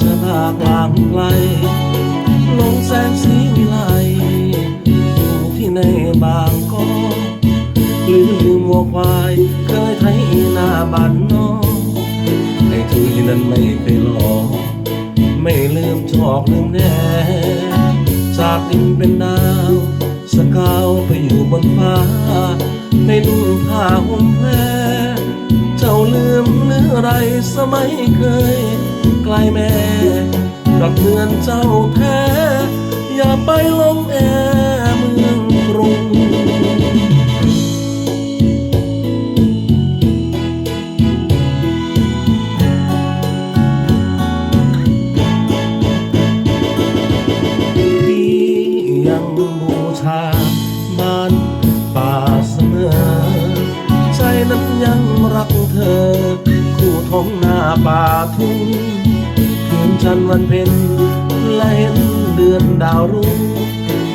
ชะตากลางไกล ลงแสงสีวิไลอยู่ที่ในบางกอกลืมวัวควาย เคยไถหน้าบ้านนอกในทุยนั้นไม่ไปหลอกไม่ลืมชอกลืมแน่จากดินเป็นดาวสกาวไปอยู่บนฟ้า ในนุ่งผ้าห่มแพรเจ้าลืมหรือไรสมัยเคย ไกลแม่รักเมือนเจ้าแท้ อย่าไปลงแอเมืองกรุงพี่ยังบูชาบ้านป่าเสมอใจนั้นยังรักเธอ คู่ท้องหน้าป่าทุ่ง จันทร์วันเพ็ญและเห็นเดือนดาวรุ่ง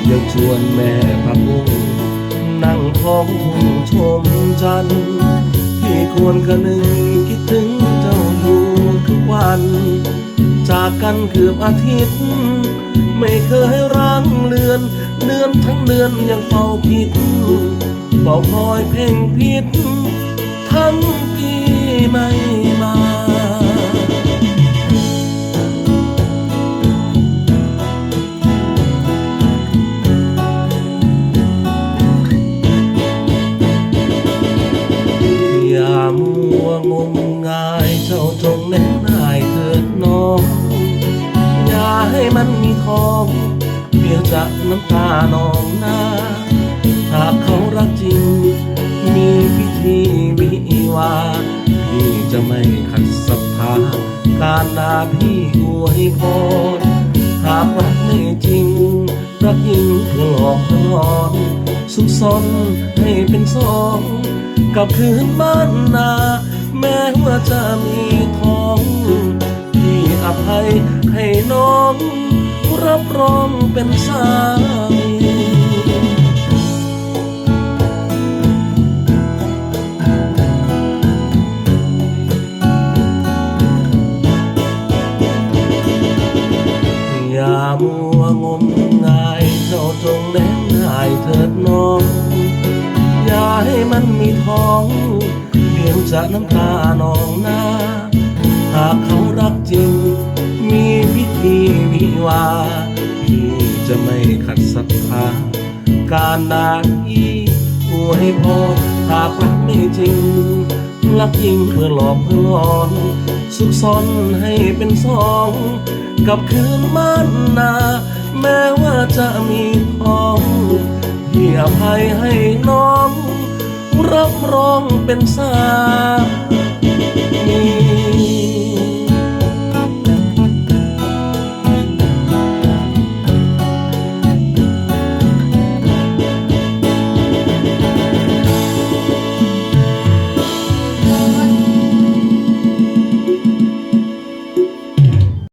ยังชวนแม่พักบุ้งนั่งท้องทุ่งชมจันทร์พี่ควรคะนึงคิดถึงเจ้าอยู่ทุกวัน จากกันเกือบอาทิตย์ ไม่เคยร้างเลือนเดือนทั้งเดือนยังเฝ้าคิดเฝ้าคอยเพ่งพิษ ให้มันมีทองเดี๋ยวจะน้ำตานองหน้า หากเขารักจริง มีพิธีวิวา พี่จะไม่ขัดศรัทธาการด่าพี่อวยพรหากรักไม่จริง รักยิ่งเพื่อหลอกเพื่อหลอนสุขสนให้เป็นสองกับคืนบ้านนา แม้ว่าจะมีท้องพี่อภัย ให้น้องรับรองเป็นสามีอย่ามัวงมงายเจ้าจงแน่นายเถิดน้อง อย่าให้มันมีท้องเดียวจะน้ำตานองหน้า หากเขารักจริง วิวาพี่จะไม่ขัดศรัทธาการนานอีอวยพรหากรักไม่จริงรักยิ่งเพื่อหลอกเพื่อหลอน สุขสนให้เป็นสอง กับคืนมันนา แม้ว่าจะมีท้องพี่อภัยให้น้อง รับรองเป็นสามี